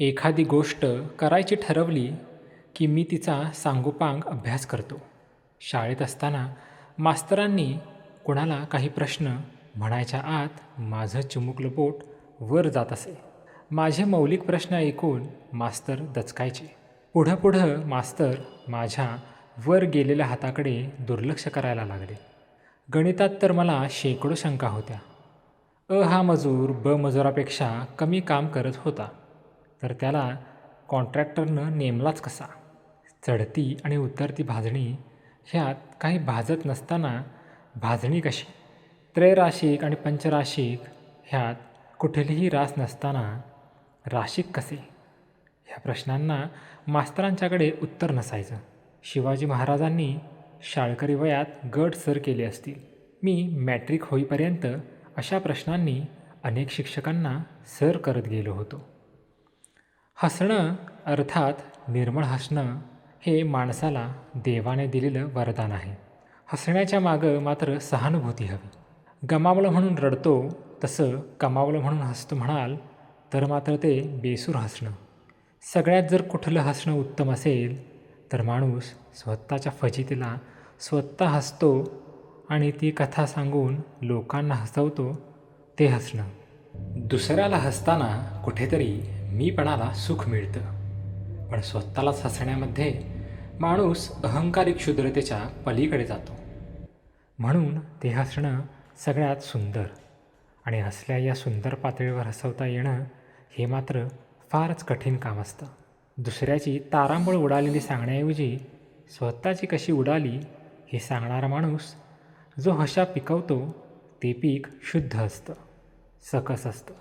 एखादी गोष्ट करायची ठरवली की मी तिचा सांगोपांग अभ्यास करतो. शाळेत असताना मास्तरांनी कोणाला काही प्रश्न म्हणायच्या आत माझं चिमुकलं पोट वर जात असे. माझे मौलिक प्रश्न ऐकून मास्तर दचकायचे. पुढं पुढं मास्तर माझ्या वर गेलेल्या हाताकडे दुर्लक्ष करायला लागले. गणितात तर मला शेकडो शंका होत्या. अ हा मजूर ब मजुरापेक्षा कमी काम करत होता. तर त्याला कॉन्ट्रॅक्टरनं नेमलाच कसा? चढती आणि उतरती भाजणी? ह्यात काही भाजत नसताना भाजणी कशी? त्रैराशिक आणि पंचराशिक? ह्यात कुठलीही रास नसताना राशिक कसे? ह्या प्रश्नांना मास्तरांच्याकडे उत्तर नसायचं. शिवाजी महाराजांनी शाळकरी वयात गट सर केले असतील. मी मॅट्रिक होईपर्यंत अशा प्रश्नांनी अनेक शिक्षकांना सर करत गेलो होतो. हसणं अर्थात निर्मळ हसणं हे माणसाला देवाने दिलेलं वरदान आहे. हसण्याच्या मागं मात्र सहानुभूती हवी. गमावलं म्हणून रडतो तसं कमावलं म्हणून हसतो म्हणाल तर मात्र ते बेसूर हसणं. सगळ्यात जर कुठलं हसणं उत्तम असेल तर माणूस स्वतःच्या फजितीला स्वतः हसतो आणि ती कथा सांगून लोकांना हसवतो ते हसणं. दुसऱ्याला हसताना कुठेतरी मीपणाला सुख मिळतं. पण स्वतःलाच हसण्यामध्ये माणूस अहंकारिक क्षुद्रतेच्या पलीकडे जातो. म्हणून ते हसणं सगळ्यात सुंदर आणि हसल्या या सुंदर पातळीवर हसवता येणं हे मात्र फारच कठीण काम असतं. दुसऱ्याची तारांबळ उडालेली सांगण्याऐवजी स्वतःची कशी उडाली हे सांगणारा माणूस जो हशा पिकवतो ते पीक शुद्ध असतं सकस असतं.